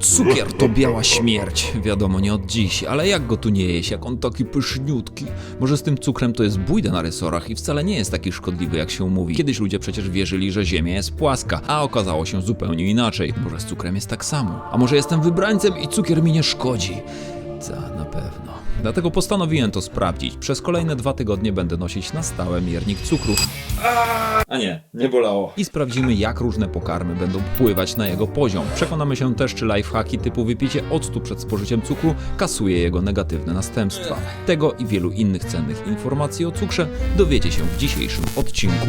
Cukier to biała śmierć. Wiadomo, nie od dziś, ale jak go tu nie jeść, jak on taki pyszniutki? Może z tym cukrem to jest bójda na rysorach i wcale nie jest taki szkodliwy, jak się mówi. Kiedyś ludzie przecież wierzyli, że Ziemia jest płaska, a okazało się zupełnie inaczej. Może z cukrem jest tak samo. A może jestem wybrańcem i cukier mi nie szkodzi? Ta, na pewno. Dlatego postanowiłem to sprawdzić. Przez kolejne dwa tygodnie będę nosić na stałe miernik cukru. A nie, nie bolało. I sprawdzimy, jak różne pokarmy będą wpływać na jego poziom. Przekonamy się też, czy lifehacki typu wypicie octu przed spożyciem cukru kasuje jego negatywne następstwa. Tego i wielu innych cennych informacji o cukrze dowiecie się w dzisiejszym odcinku.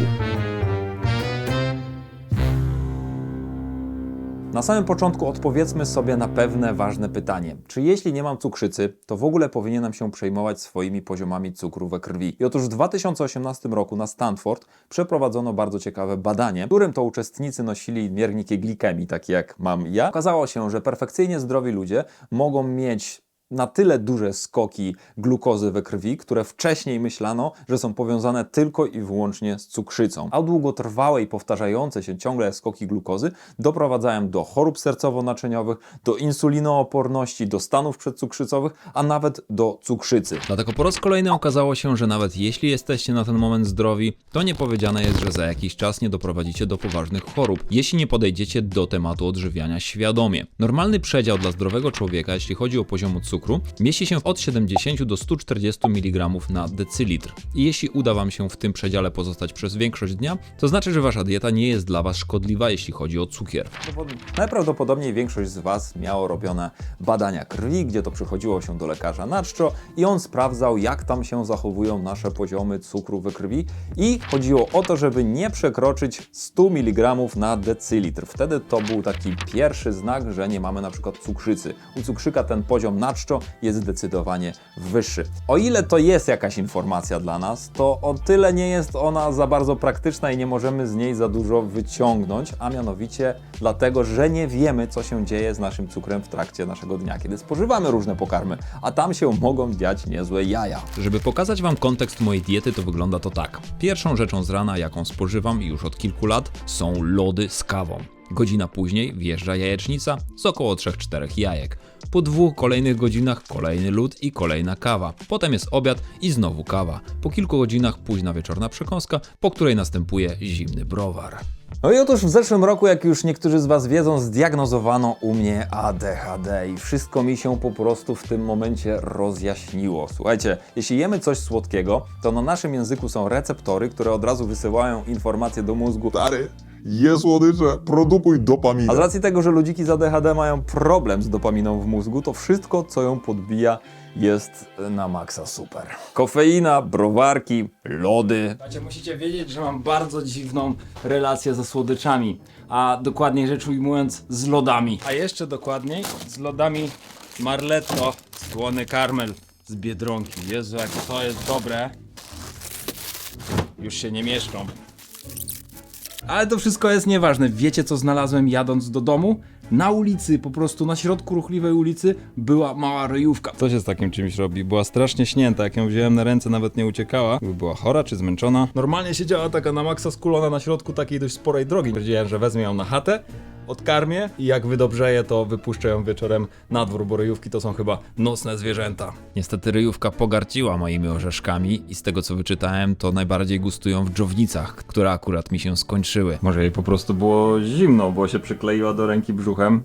Na samym początku odpowiedzmy sobie na pewne ważne pytanie. Czy jeśli nie mam cukrzycy, to w ogóle powinienem się przejmować swoimi poziomami cukru we krwi? I otóż w 2018 roku na Stanford przeprowadzono bardzo ciekawe badanie, w którym to uczestnicy nosili mierniki glikemii, takie jak mam ja. Okazało się, że perfekcyjnie zdrowi ludzie mogą mieć na tyle duże skoki glukozy we krwi, które wcześniej myślano, że są powiązane tylko i wyłącznie z cukrzycą. A długotrwałe i powtarzające się ciągle skoki glukozy doprowadzają do chorób sercowo-naczyniowych, do insulinooporności, do stanów przedcukrzycowych, a nawet do cukrzycy. Dlatego po raz kolejny okazało się, że nawet jeśli jesteście na ten moment zdrowi, to nie powiedziane jest, że za jakiś czas nie doprowadzicie do poważnych chorób, jeśli nie podejdziecie do tematu odżywiania świadomie. Normalny przedział dla zdrowego człowieka, jeśli chodzi o poziom cukru, mieści się od 70 do 140 mg na decylitr. I jeśli uda Wam się w tym przedziale pozostać przez większość dnia, to znaczy, że Wasza dieta nie jest dla Was szkodliwa, jeśli chodzi o cukier. Najprawdopodobniej większość z Was miało robione badania krwi, gdzie to przychodziło się do lekarza na czczo i on sprawdzał, jak tam się zachowują nasze poziomy cukru we krwi i chodziło o to, żeby nie przekroczyć 100 mg na decylitr. Wtedy to był taki pierwszy znak, że nie mamy na przykład cukrzycy. U cukrzyka ten poziom na czczo jest zdecydowanie wyższy. O ile to jest jakaś informacja dla nas, to o tyle nie jest ona za bardzo praktyczna i nie możemy z niej za dużo wyciągnąć, a mianowicie dlatego, że nie wiemy, co się dzieje z naszym cukrem w trakcie naszego dnia, kiedy spożywamy różne pokarmy, a tam się mogą dziać niezłe jaja. Żeby pokazać Wam kontekst mojej diety, to wygląda to tak. Pierwszą rzeczą z rana, jaką spożywam już od kilku lat, są lody z kawą. Godzina później wjeżdża jajecznica z około 3-4 jajek. Po dwóch kolejnych godzinach kolejny lód i kolejna kawa. Potem jest obiad i znowu kawa. Po kilku godzinach późna wieczorna przekąska, po której następuje zimny browar. No i otóż w zeszłym roku, jak już niektórzy z Was wiedzą, zdiagnozowano u mnie ADHD i wszystko mi się po prostu w tym momencie rozjaśniło. Słuchajcie, jeśli jemy coś słodkiego, to na naszym języku są receptory, które od razu wysyłają informacje do mózgu. Stary, je słodycze, produkuj dopaminę. A z racji tego, że ludziki z ADHD mają problem z dopaminą w mózgu, to wszystko, co ją podbija, jest na maksa super. Kofeina, browarki, lody. Słuchajcie, musicie wiedzieć, że mam bardzo dziwną relację ze słodyczami, a dokładniej rzecz ujmując z lodami. A jeszcze dokładniej z lodami Marletto, słony karmel z Biedronki. Jezu, jak to jest dobre. Już się nie mieszczą. Ale to wszystko jest nieważne. Wiecie co znalazłem jadąc do domu? Na ulicy, po prostu na środku ruchliwej ulicy była mała ryjówka. Co się z takim czymś robi? Była strasznie śnięta, jak ją wziąłem na ręce nawet nie uciekała. By była chora czy zmęczona. Normalnie siedziała taka na maksa skulona na środku takiej dość sporej drogi. Stwierdziłem, że wezmę ją na chatę, odkarmię i jak wydobrzeje, to wypuszczę ją wieczorem na dwór, bo ryjówki to są chyba nocne zwierzęta. Niestety ryjówka pogarciła moimi orzeszkami i z tego co wyczytałem, to najbardziej gustują w dżownicach, które akurat mi się skończyły. Może jej po prostu było zimno, bo się przykleiła do ręki brzuchem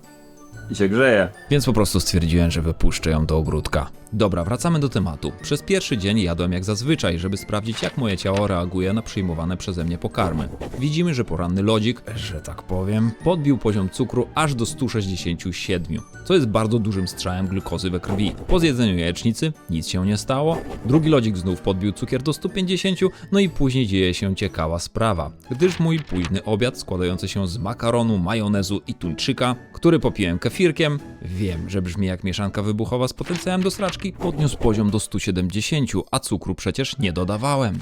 i się grzeje. Więc po prostu stwierdziłem, że wypuszczę ją do ogródka. Dobra, wracamy do tematu. Przez pierwszy dzień jadłem jak zazwyczaj, żeby sprawdzić jak moje ciało reaguje na przyjmowane przeze mnie pokarmy. Widzimy, że poranny lodzik, że tak powiem, podbił poziom cukru aż do 167, co jest bardzo dużym strzałem glukozy we krwi. Po zjedzeniu jajecznicy nic się nie stało, drugi lodzik znów podbił cukier do 150, no i później dzieje się ciekawa sprawa, gdyż mój późny obiad składający się z makaronu, majonezu i tuńczyka, który popiłem kefirkiem, wiem, że brzmi jak mieszanka wybuchowa z potencjałem do sraczki, podniósł poziom do 170, a cukru przecież nie dodawałem.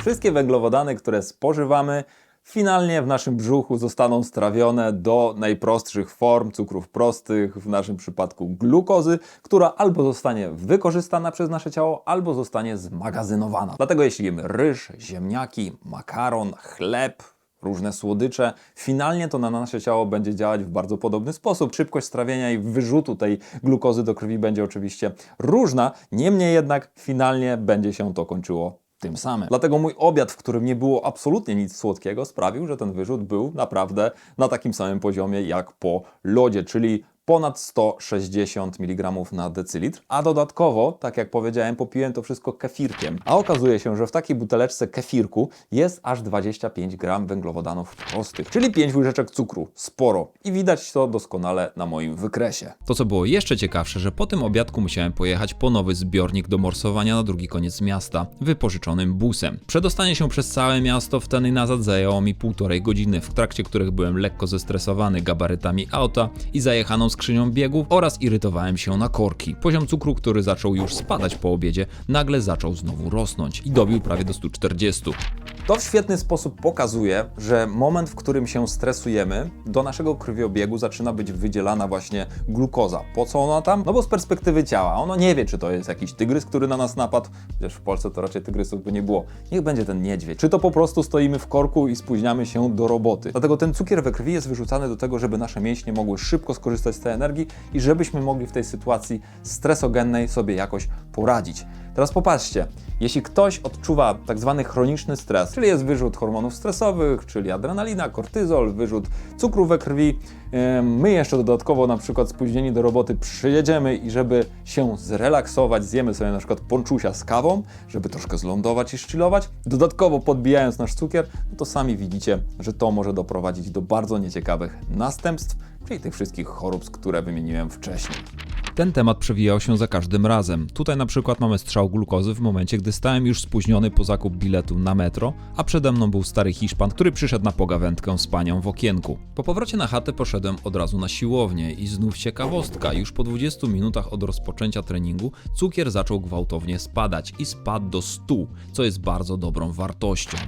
Wszystkie węglowodany, które spożywamy, finalnie w naszym brzuchu zostaną strawione do najprostszych form cukrów prostych, w naszym przypadku glukozy, która albo zostanie wykorzystana przez nasze ciało, albo zostanie zmagazynowana. Dlatego jeśli jemy ryż, ziemniaki, makaron, chleb, różne słodycze. Finalnie to na nasze ciało będzie działać w bardzo podobny sposób. Szybkość strawienia i wyrzutu tej glukozy do krwi będzie oczywiście różna, niemniej jednak finalnie będzie się to kończyło tym samym. Dlatego mój obiad, w którym nie było absolutnie nic słodkiego, sprawił, że ten wyrzut był naprawdę na takim samym poziomie jak po lodzie, czyli ponad 160 mg na decylitr, a dodatkowo, tak jak powiedziałem, popiłem to wszystko kefirkiem. A okazuje się, że w takiej buteleczce kefirku jest aż 25 gram węglowodanów prostych, czyli 5 łyżeczek cukru. Sporo. I widać to doskonale na moim wykresie. To, co było jeszcze ciekawsze, że po tym obiadku musiałem pojechać po nowy zbiornik do morsowania na drugi koniec miasta, wypożyczonym busem. Przedostanie się przez całe miasto w ten i nazad zajęło mi półtorej godziny, w trakcie których byłem lekko zestresowany gabarytami auta i zajechaną skrzynią biegów oraz irytowałem się na korki. Poziom cukru, który zaczął już spadać po obiedzie, nagle zaczął znowu rosnąć i dobił prawie do 140. To w świetny sposób pokazuje, że moment, w którym się stresujemy, do naszego krwiobiegu zaczyna być wydzielana właśnie glukoza. Po co ona tam? No bo z perspektywy ciała, ono nie wie, czy to jest jakiś tygrys, który na nas napadł, chociaż w Polsce to raczej tygrysów by nie było. Niech będzie ten niedźwiedź. Czy to po prostu stoimy w korku i spóźniamy się do roboty. Dlatego ten cukier we krwi jest wyrzucany do tego, żeby nasze mięśnie mogły szybko skorzystać z tej energii i żebyśmy mogli w tej sytuacji stresogennej sobie jakoś poradzić. Teraz popatrzcie, jeśli ktoś odczuwa tak zwany chroniczny stres, czyli jest wyrzut hormonów stresowych, czyli adrenalina, kortyzol, wyrzut cukru we krwi, my jeszcze dodatkowo na przykład spóźnieni do roboty przyjedziemy i żeby się zrelaksować, zjemy sobie na przykład ponczusia z kawą, żeby troszkę zlądować i szczylować, dodatkowo podbijając nasz cukier, no to sami widzicie, że to może doprowadzić do bardzo nieciekawych następstw, czyli tych wszystkich chorób, które wymieniłem wcześniej. Ten temat przewijał się za każdym razem. Tutaj na przykład mamy strzał glukozy w momencie, gdy stałem już spóźniony po zakup biletu na metro, a przede mną był stary Hiszpan, który przyszedł na pogawędkę z panią w okienku. Po powrocie na chatę poszedłem od razu na siłownię i znów ciekawostka, już po 20 minutach od rozpoczęcia treningu cukier zaczął gwałtownie spadać i spadł do 100, co jest bardzo dobrą wartością.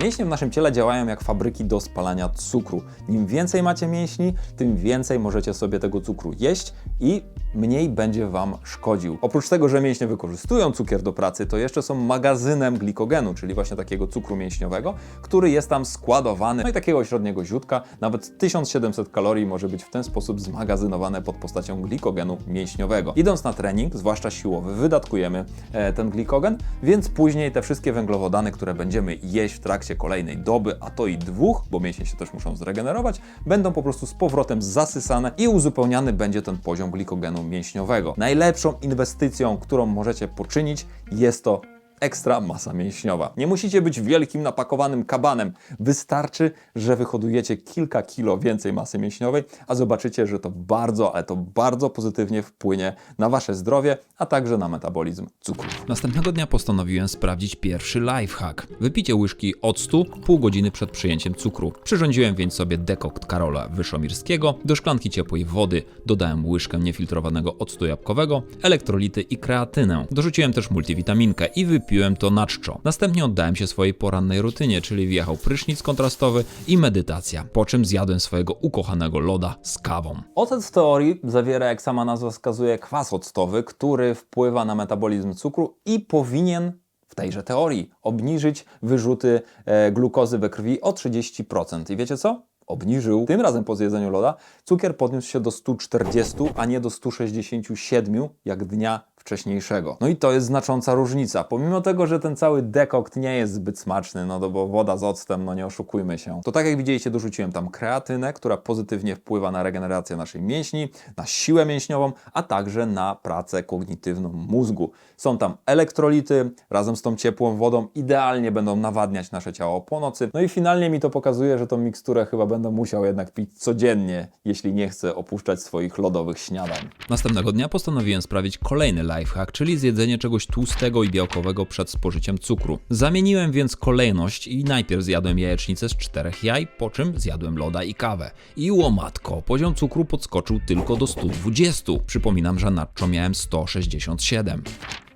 Mięśnie w naszym ciele działają jak fabryki do spalania cukru. Im więcej macie mięśni, tym więcej możecie sobie tego cukru jeść i mniej będzie Wam szkodził. Oprócz tego, że mięśnie wykorzystują cukier do pracy, to jeszcze są magazynem glikogenu, czyli właśnie takiego cukru mięśniowego, który jest tam składowany. No i takiego średniego ziutka, nawet 1700 kalorii może być w ten sposób zmagazynowane pod postacią glikogenu mięśniowego. Idąc na trening, zwłaszcza siłowy, wydatkujemy e, ten glikogen, więc później te wszystkie węglowodany, które będziemy jeść w trakcie kolejnej doby, a to i dwóch, bo mięśnie się też muszą zregenerować, będą po prostu z powrotem zasysane i uzupełniany będzie ten poziom glikogenu mięśniowego. Najlepszą inwestycją, którą możecie poczynić, jest to ekstra masa mięśniowa. Nie musicie być wielkim, napakowanym kabanem. Wystarczy, że wyhodujecie kilka kilo więcej masy mięśniowej, a zobaczycie, że to bardzo, ale to bardzo pozytywnie wpłynie na Wasze zdrowie, a także na metabolizm cukru. Następnego dnia postanowiłem sprawdzić pierwszy lifehack. Wypicie łyżki octu pół godziny przed przyjęciem cukru. Przyrządziłem więc sobie dekokt Karola Wyszomirskiego. Do szklanki ciepłej wody dodałem łyżkę niefiltrowanego octu jabłkowego, elektrolity i kreatynę. Dorzuciłem też multivitaminkę i wypiłem to na czczo. Następnie oddałem się swojej porannej rutynie, czyli wjechał prysznic kontrastowy i medytacja, po czym zjadłem swojego ukochanego loda z kawą. Ocet w teorii zawiera, jak sama nazwa wskazuje, kwas octowy, który wpływa na metabolizm cukru i powinien w tejże teorii obniżyć wyrzuty e, glukozy we krwi o 30%. I wiecie co? Obniżył. Tym razem po zjedzeniu loda cukier podniósł się do 140, a nie do 167 jak dnia wcześniejszego. No i to jest znacząca różnica. Pomimo tego, że ten cały dekokt nie jest zbyt smaczny, no bo woda z octem, no nie oszukujmy się. To tak jak widzieliście, dorzuciłem tam kreatynę, która pozytywnie wpływa na regenerację naszej mięśni, na siłę mięśniową, a także na pracę kognitywną mózgu. Są tam elektrolity, razem z tą ciepłą wodą idealnie będą nawadniać nasze ciało po nocy. No i finalnie mi to pokazuje, że tą miksturę chyba będę musiał jednak pić codziennie, jeśli nie chcę opuszczać swoich lodowych śniadań. Następnego dnia postanowiłem sprawić kolejny lifehack, czyli zjedzenie czegoś tłustego i białkowego przed spożyciem cukru. Zamieniłem więc kolejność i najpierw zjadłem jajecznicę z czterech jaj, po czym zjadłem loda i kawę. I łomatko, poziom cukru podskoczył tylko do 120. Przypominam, że nadczo miałem 167.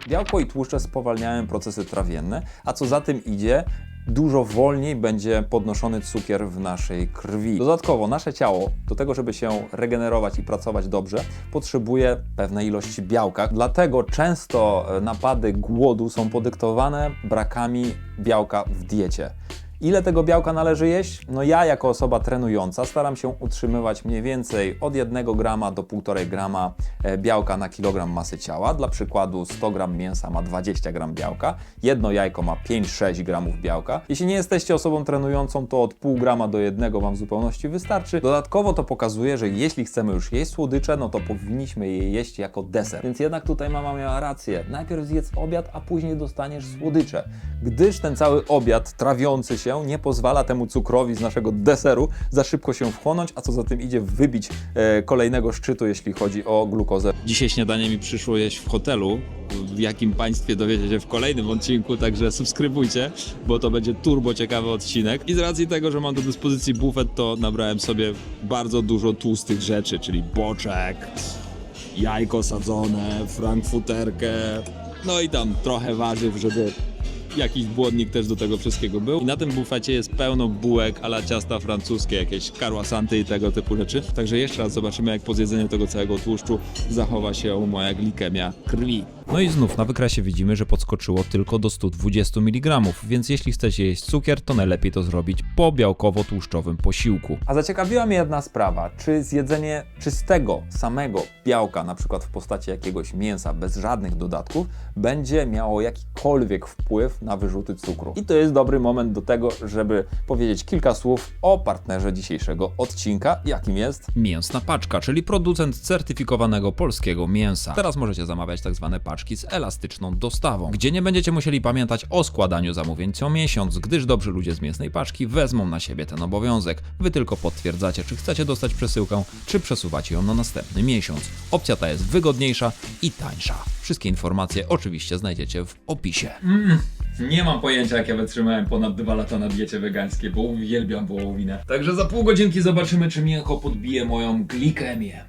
Białko i tłuszcze spowalniają procesy trawienne, a co za tym idzie, dużo wolniej będzie podnoszony cukier w naszej krwi. Dodatkowo nasze ciało do tego, żeby się regenerować i pracować dobrze, potrzebuje pewnej ilości białka. Dlatego często e, napady głodu są podyktowane brakami białka w diecie. Ile tego białka należy jeść? No ja jako osoba trenująca staram się utrzymywać mniej więcej od 1 grama do 1,5 grama e, białka na kilogram masy ciała. Dla przykładu 100 gram mięsa ma 20 gram białka, jedno jajko ma 5-6 gramów białka. Jeśli nie jesteście osobą trenującą, to od pół grama do jednego Wam w zupełności wystarczy. Dodatkowo to pokazuje, że jeśli chcemy już jeść słodycze, no to powinniśmy je jeść jako deser. Więc jednak tutaj mama miała rację. Najpierw zjedz obiad, a później dostaniesz słodycze. Gdyż ten cały obiad trawiący się nie pozwala temu cukrowi z naszego deseru za szybko się wchłonąć, a co za tym idzie wybić e, kolejnego szczytu, jeśli chodzi o glukozę. Dzisiaj śniadanie mi przyszło jeść w hotelu. W jakim państwie dowiecie się w kolejnym odcinku, także subskrybujcie, bo to będzie turbo ciekawy odcinek. I z racji tego, że mam do dyspozycji bufet, to nabrałem sobie bardzo dużo tłustych rzeczy, czyli boczek, jajko sadzone, frankfuterkę, no i tam trochę warzyw, żeby jakiś błonnik też do tego wszystkiego był. I na tym bufecie jest pełno bułek ala ciasta francuskie, jakieś karłasanty i tego typu rzeczy. Także jeszcze raz zobaczymy, jak po zjedzeniu tego całego tłuszczu zachowa się moja glikemia krwi. No i znów na wykresie widzimy, że podskoczyło tylko do 120 mg, więc jeśli chcecie jeść cukier, to najlepiej to zrobić po białkowo-tłuszczowym posiłku. A zaciekawiła mnie jedna sprawa, czy zjedzenie czystego, samego białka, na przykład w postaci jakiegoś mięsa, bez żadnych dodatków, będzie miało jakikolwiek wpływ na wyrzuty cukru. I to jest dobry moment do tego, żeby powiedzieć kilka słów o partnerze dzisiejszego odcinka, jakim jest Mięsna Paczka, czyli producent certyfikowanego polskiego mięsa. Teraz możecie zamawiać tak zwane paczki z elastyczną dostawą, gdzie nie będziecie musieli pamiętać o składaniu zamówień co miesiąc, gdyż dobrzy ludzie z mięsnej paczki wezmą na siebie ten obowiązek. Wy tylko potwierdzacie, czy chcecie dostać przesyłkę, czy przesuwacie ją na następny miesiąc. Opcja ta jest wygodniejsza i tańsza. Wszystkie informacje oczywiście znajdziecie w opisie. Nie mam pojęcia, jak ja wytrzymałem ponad dwa lata na diecie wegańskiej, bo uwielbiam wołowinę. Także za pół godzinki zobaczymy, czy mięcho podbije moją glikemię.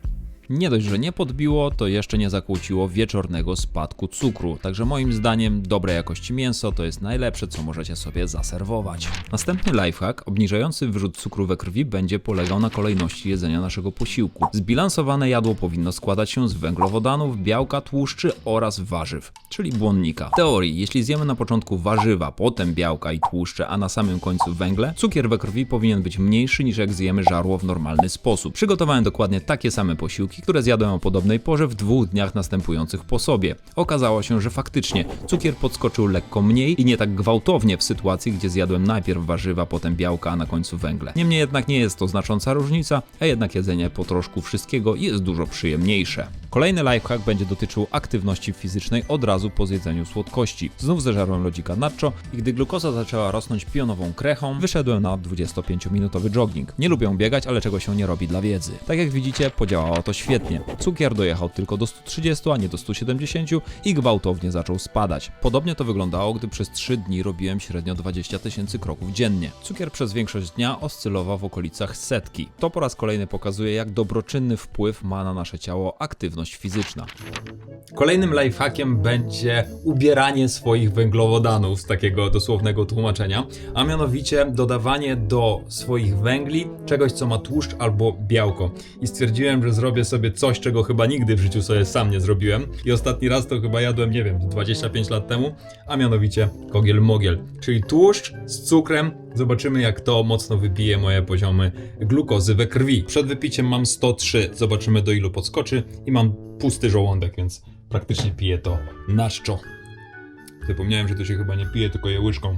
Nie dość, że nie podbiło, to jeszcze nie zakłóciło wieczornego spadku cukru. Także moim zdaniem dobre jakości mięso to jest najlepsze, co możecie sobie zaserwować. Następny lifehack obniżający wyrzut cukru we krwi będzie polegał na kolejności jedzenia naszego posiłku. Zbilansowane jadło powinno składać się z węglowodanów, białka, tłuszczy oraz warzyw, czyli błonnika. W teorii, jeśli zjemy na początku warzywa, potem białka i tłuszcze, a na samym końcu węgle, cukier we krwi powinien być mniejszy niż jak zjemy żarło w normalny sposób. Przygotowałem dokładnie takie same posiłki, które zjadłem o podobnej porze w dwóch dniach następujących po sobie. Okazało się, że faktycznie cukier podskoczył lekko mniej i nie tak gwałtownie w sytuacji, gdzie zjadłem najpierw warzywa, potem białka, a na końcu węgle. Niemniej jednak nie jest to znacząca różnica, a jednak jedzenie po troszku wszystkiego jest dużo przyjemniejsze. Kolejny lifehack będzie dotyczył aktywności fizycznej od razu po zjedzeniu słodkości. Znów zeżarłem lodzika nacho i gdy glukoza zaczęła rosnąć pionową krechą, wyszedłem na 25-minutowy jogging. Nie lubię biegać, ale czego się nie robi dla wiedzy. Tak jak widzicie, podziałało to świetnie. Cukier dojechał tylko do 130, a nie do 170 i gwałtownie zaczął spadać. Podobnie to wyglądało, gdy przez 3 dni robiłem średnio 20 tysięcy kroków dziennie. Cukier przez większość dnia oscylował w okolicach setki. To po raz kolejny pokazuje, jak dobroczynny wpływ ma na nasze ciało aktywność fizyczna. Kolejnym lifehackiem będzie ubieranie swoich węglowodanów z takiego dosłownego tłumaczenia, a mianowicie dodawanie do swoich węgli czegoś, co ma tłuszcz albo białko. I stwierdziłem, że zrobię sobie coś, czego chyba nigdy w życiu sobie sam nie zrobiłem. I ostatni raz to chyba jadłem, nie wiem, 25 lat temu, a mianowicie kogiel mogiel, czyli tłuszcz z cukrem. Zobaczymy, jak to mocno wybije moje poziomy glukozy we krwi. Przed wypiciem mam 103, zobaczymy do ilu podskoczy i mam pusty żołądek, więc praktycznie piję to na czczo. Zapomniałem, że to się chyba nie pije, tylko je łyżką.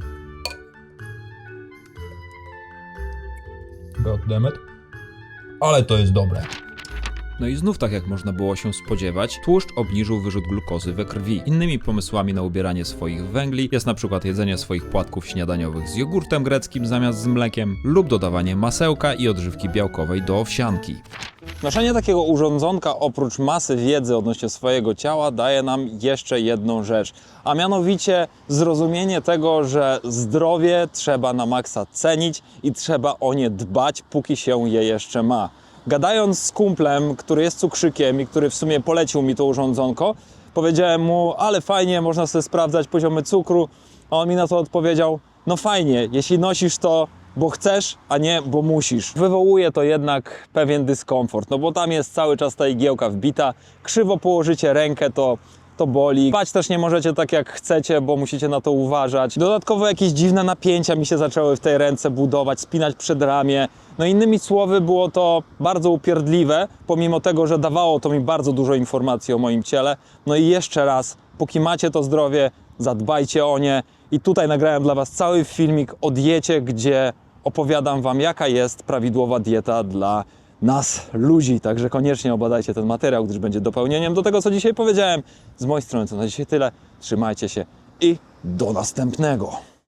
Goddammit. Ale to jest dobre. No i znów, tak jak można było się spodziewać, tłuszcz obniżył wyrzut glukozy we krwi. Innymi pomysłami na ubieranie swoich węgli jest na przykład jedzenie swoich płatków śniadaniowych z jogurtem greckim zamiast z mlekiem lub dodawanie masełka i odżywki białkowej do owsianki. Noszenie takiego urządzonka oprócz masy wiedzy odnośnie swojego ciała daje nam jeszcze jedną rzecz, a mianowicie zrozumienie tego, że zdrowie trzeba na maksa cenić i trzeba o nie dbać, póki się je jeszcze ma. Gadając z kumplem, który jest cukrzykiem i który w sumie polecił mi to urządzonko, powiedziałem mu, ale fajnie, można sobie sprawdzać poziomy cukru, a on mi na to odpowiedział, no fajnie, jeśli nosisz to bo chcesz, a nie bo musisz. Wywołuje to jednak pewien dyskomfort, no bo tam jest cały czas ta igiełka wbita. Krzywo położycie rękę, to to boli. Spać też nie możecie tak jak chcecie, bo musicie na to uważać. Dodatkowo jakieś dziwne napięcia mi się zaczęły w tej ręce budować, spinać przed ramię. No innymi słowy było to bardzo upierdliwe, pomimo tego, że dawało to mi bardzo dużo informacji o moim ciele. No i jeszcze raz, póki macie to zdrowie, zadbajcie o nie. I tutaj nagrałem dla Was cały filmik o diecie, gdzie opowiadam Wam, jaka jest prawidłowa dieta dla nas, ludzi. Także koniecznie obadajcie ten materiał, gdyż będzie dopełnieniem do tego, co dzisiaj powiedziałem. Z mojej strony to na dzisiaj tyle. Trzymajcie się i do następnego.